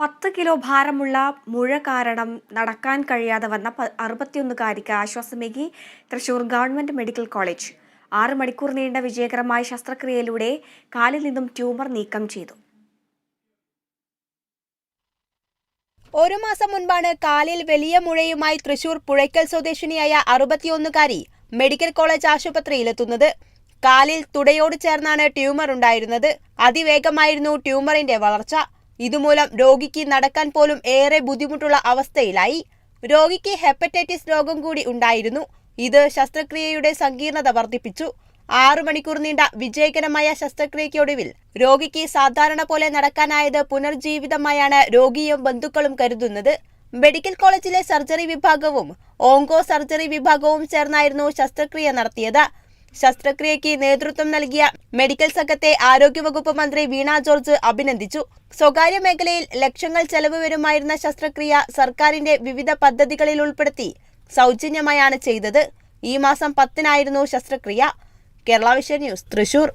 പത്ത് കിലോ ഭാരമുള്ള മുഴ കാരണം നടക്കാൻ കഴിയാതെ വന്ന അറുപത്തിയൊന്നുകാരിക്ക് ആശ്വാസമേകി തൃശൂർ ഗവൺമെന്റ് മെഡിക്കൽ കോളേജ്. ആറ് മണിക്കൂർ നീണ്ട വിജയകരമായ ശസ്ത്രക്രിയയിലൂടെ കാലിൽ നിന്നും ട്യൂമർ നീക്കം ചെയ്തു. ഒരു മാസം മുൻപാണ് കാലിൽ വലിയ മുഴയുമായി തൃശൂർ പുഴയ്ക്കൽ സ്വദേശിനിയായ അറുപത്തിയൊന്നുകാരി മെഡിക്കൽ കോളേജ് ആശുപത്രിയിലെത്തുന്നത്. കാലിൽ തുടയോട് ചേർന്നാണ് ട്യൂമർ ഉണ്ടായിരുന്നത്. അതിവേഗമായിരുന്നു ട്യൂമറിന്റെ വളർച്ച. ഇതുമൂലം രോഗിക്ക് നടക്കാൻ പോലും ഏറെ ബുദ്ധിമുട്ടുള്ള അവസ്ഥയിലായി. രോഗിക്ക് ഹെപ്പറ്റൈറ്റിസ് രോഗം കൂടി ഉണ്ടായിരുന്നു. ഇത് ശസ്ത്രക്രിയയുടെ സങ്കീർണത വർദ്ധിപ്പിച്ചു. ആറു മണിക്കൂർ നീണ്ട വിജയകരമായ ശസ്ത്രക്രിയയ്ക്കൊടുവിൽ രോഗിക്ക് സാധാരണ പോലെ നടക്കാനായത് പുനർജീവിതമായാണ് രോഗിയും ബന്ധുക്കളും കരുതുന്നത്. മെഡിക്കൽ കോളേജിലെ സർജറി വിഭാഗവും ഓങ്കോ സർജറി വിഭാഗവും ചേർന്നായിരുന്നു ശസ്ത്രക്രിയ നടത്തിയത്. ശസ്ത്രക്രിയയ്ക്ക് നേതൃത്വം നൽകിയ മെഡിക്കൽ സംഘത്തെ ആരോഗ്യവകുപ്പ് മന്ത്രി വീണ ജോർജ് അഭിനന്ദിച്ചു. സ്വകാര്യ മേഖലയിൽ ലക്ഷങ്ങൾ ചെലവ് വരുമായിരുന്ന ശസ്ത്രക്രിയ സർക്കാരിന്റെ വിവിധ പദ്ധതികളിൽ ഉൾപ്പെടുത്തി സൗജന്യമായാണ് ചെയ്തത്. ഈ മാസം പത്തിനായിരുന്നു ശസ്ത്രക്രിയ. Kerala Vision News Thrissur.